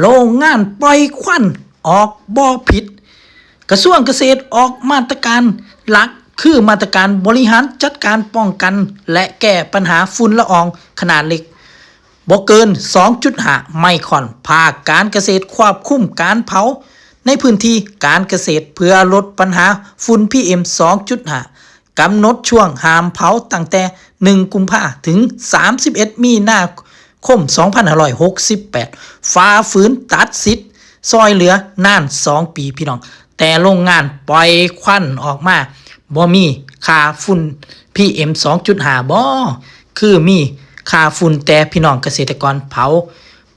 โรงงานปล่อยควันออกบ่อผิด กระทรวงเกษตรออกมาตรการหลักคือมาตรการบริหารจัดการป้องกัน และแก้ปัญหาฝุ่นละอองขนาดเล็กบ่เกิน 2.5 ไมครอน ภาคการเกษตรควบคุมการเผา ในพื้นที่การเกษตรเพื่อลดปัญหาฝุ่น PM 2.5 กำหนดช่วงห้ามเผาตั้งแต่ 1 กุมภาถึง 31 มีนาคม 2568 ฟ้าฝืนตัดสิทธิ์ซอยเหลือนาน 2 ปีพี่น้อง แต่โรงงานปล่อยควันออกมาบ่มีค่าฝุ่น PM 2.5บ่คือมีค่าฝุ่นแต่พี่น้องเกษตรกรเผา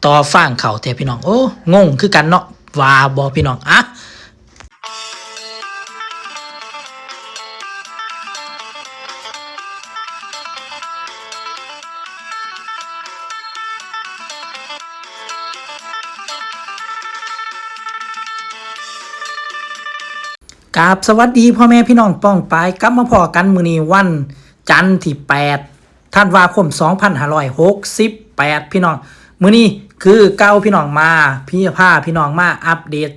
ต่อฟางเขาแต่พี่น้อง โอ้ งงคือกันเนาะว่าบ่พี่น้องอะ กราบสวัสดีพ่อแม่พี่น้องป้องปายกลับมาพอกันมือนี้วันจันทร์ที่8ธันวาคม 2568 พี่น้อง มือนี้คือเก้าพี่น้องมาพี่พาพี่น้องมาอัปเดต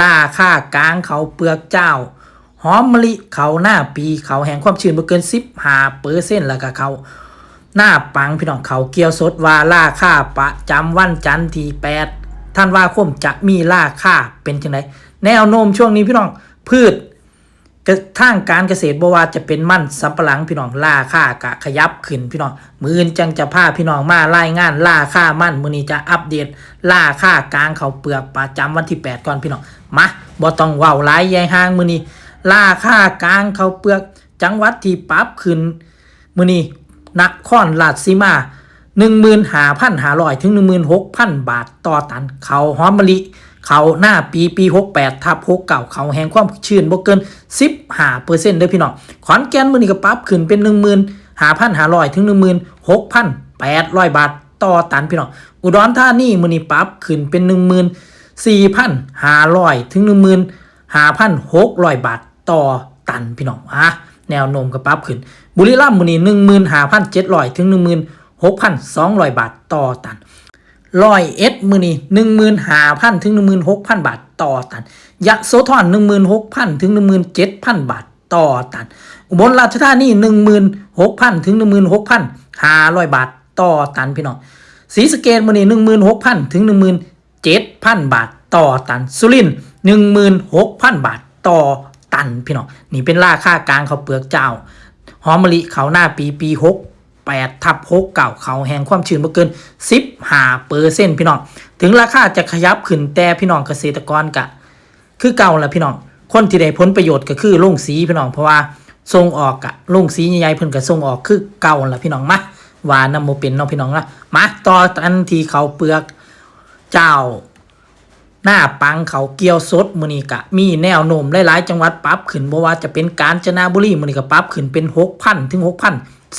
ล่าค่ากลางเขาเปลือกเจ้า หอมมะลิเขาหน้าปีเขาแห่งความชื้นบ่เกิน15เปอร์เซ็นต์แล้วก็เขาหน้าปังพี่น้องเขาเกี่ยวสดว่าล่าค่าประจำวันจันทร์ที่8ธันวาคมจะมีล่าค่าเป็นจังไดแนวโน้มช่วงนี้พี่น้อง พืชกระทางการเกษตรบ่ว่าจะเป็นมั่นสำปะหลังพี่น้องล่าค่ากะขยับขึ้นพี่น้องมือนจังจะพาพี่น้องมารายงานล่าค่ามั่นมือนี้จะอัปเดตล่าค่ากลางเขาเปลือกประจำวันที่ 8 ก่อนพี่น้องมาบ่ต้องเว้าหลายใหญ่ห่างมือนี้ล่าค่ากลางเขาเปลือกจังหวัดที่ปรับขึ้นมือนี้นครราชสีมา15,500ถึง16,000 บาทต่อตันเขาหอมมะลิ เขาหน้าปีปี 68ทับ6เก่าเขาแห่งความชื้นบ่เกิน 15เปอร์เซ็นต์เด้อพี่น้องขอนแก่นมื้อนี้ก็ปรับขึ้นเป็น 15,500 ถึง 16,800 บาทต่อตันพี่น้องอุดรธานีมื้อนี้ปรับขึ้นเป็น 14,500 ถึง 15,600 บาทต่อตันพี่น้องอะแนวโน้มก็ปรับขึ้น บุรีรัมย์มื้อนี้15,700 ถึง 16,200 บาทต่อตัน ร้อยเอ็ดมือนี่หนึ่งหมื่นห้าพันถึงหนึ่งหมื่นหกพันบาทต่อตันยะโสธรหนึ่งหมื่นหกพันถึงหนึ่งหมื่นเจ็ดพันบาทต่อตันอุบลราชธานีหนึ่งหมื่นหกพันถึงหนึ่งหมื่นหกพันห้าร้อยบาทต่อตันพี่น้องศรีสะเกดมือนี่หนึ่งหมื่นหกพันถึงหนึ่งหมื่นเจ็ดพันบาทต่อตันสุรินหนึ่งหมื่นหกพันบาทต่อตันพี่น้องนี่เป็นราคากลางเขาเปลือกเจ้าหอมมะลิเขาหน้าปีปีหก แปดทับหกเก่าเขาแห่งความชื้นบ่เกินสิบหาเปอร์เซ็นต์พี่น้อง ถึงราคาจะขยับขึ้นแต่พี่น้องเกษตรกรกะ คือเก่าแหละพี่น้อง คนที่ได้ผลประโยชน์ก็คือโรงสีพี่น้องเพราะว่าส่งออกอะโรงสีใหญ่ๆเพิ่นก็ส่งออกคือเก่าแหละพี่น้องมาว่านํบ่เป็นเนาะพี่น้องนะมาต่ออันที่เขาเปลือกเจ้าหน้าปังเขาเกี่ยวสดมือนีกะ มีแนวโน้มหลายๆจังหวัดปรับขึ้นบ่ว่าจะเป็นกาญจนบุรีมือนีก็ปรับขึ้นเป็น6,000ถึง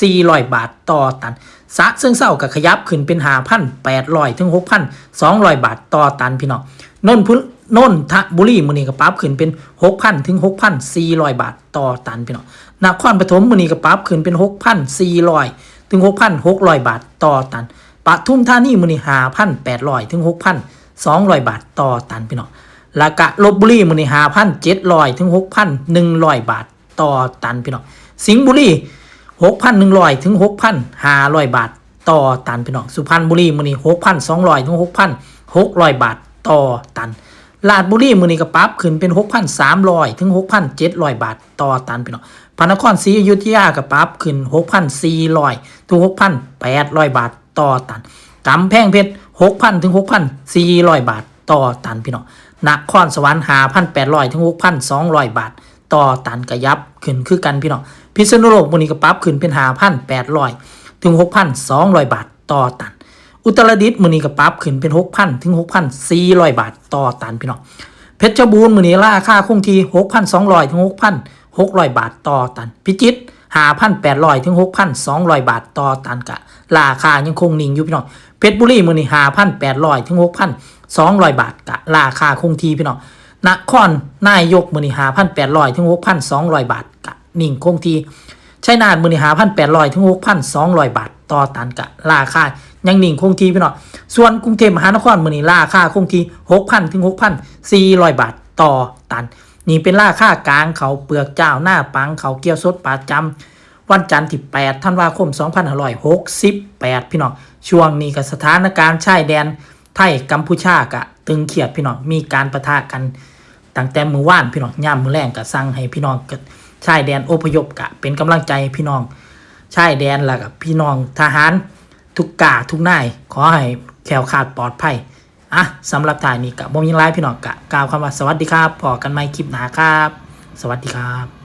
400 บาทต่อตันสะเชิงเศร้าก็ขยับขึ้นเป็น5,800ถึง6,200บาทต่อตันพี่น้องนนพุนนทบุรีมือนี้ก็ปรับขึ้นเป็น6,000ถึง6,400บาทต่อตันพี่น้องนครปฐมมือนี้ก็ปรับขึ้นเป็น6,400ถึง6,600บาทต่อตันปทุมธานีมือนี้5,800ถึง6,000 200บาทต่อตันพี่น้องล้วก็ลบบุรีมือนี้5,700ถึง6,100บาทต่อตันพี่น้องสิงห์บุรี 6,100ถึง6,500บาท ต่อตันพี่น้องสุพรรณบุรีมื้อนี้6,200ถึง6,600บาทต่อตันลาดบุรีมื้อนี้ก็ปรับขึ้นเป็น6,300ถึง6,700บาท ต่อตันพี่น้องพระนครศรีอยุธยาก็ปรับขึ้น6,400ถึง6,800บาท ต่อตันกำแพงเพชรหกพันถึงหกพันสี่ร้อยบาท ต่อตันพี่น้องนครสวรรค์หาพันแปดร้อยถึงหกพันสองร้อยบาท ต่อตันกระยับขึ้นคือกันพี่น้อง พิษณุโลกมูนี้ก็ปรับขึ้นเป็นหาพันแปดร้อยถึงหกพันสองร้อยบาทต่อตัน อุตรดิตถ์มูนี้ก็ปรับขึ้นเป็นหกพันถึงหกพันสี่ร้อยบาทต่อตันพี่น้องเพชรบูรณ์มูนี้ราคาคงที่หกพันสองร้อยถึงหกพันหกร้อยบาทต่อตัน พิจิตรหาพันแปดร้อยถึงหกพันสองร้อยบาทต่อตันกะ ราคายังคงนิ่งอยู่พี่น้องเพชรบุรีมือนี่หาพันแปดร้อยถึงหกพันสองร้อยบาทกะ ราคาคงที่พี่น้องนครนายกมือนี่หาพันแปดร้อยถึงหกพันสองร้อยบาท นิ่งคงที่ชัยนาทมือนี่หาพันแปดร้อยถึงหกพันสองร้อยบาทต่อตันกะราคายังนิ่งคงที่พี่น้องส่วนกรุงเทพมหานครมือนี้ราคาคงที่6,000ถึง6,400บาทต่อตัน นี่เป็นราคากลางเขาเปลือกเจ้าหน้าปังเขาเกี่ยวสดประจำวันจันทร์ที่8ธันวาคม2568พี่น้องช่วงนี้กับสถานการณ์ชายแดนไทยกัมพูชากะตึงเขียดพี่น้องมีการประทะกันตั้งแต่มือว่านพี่น้องย่ามมือแรงกะสั่งให้พี่น้องก ชายแดนอพยพกะ เป็นกำลังใจพี่น้องชายแดนแล้วกับพี่น้องทหาร ทุกกาทุกนาย ขอให้แขวขาดปลอดภัยอะสำหรับถ่ายนี้กะบ่มีไลฟ์พี่น้องกะกล่าวคำว่าสวัสดีครับพอกันไหมคลิปหนาครับ สวัสดีครับ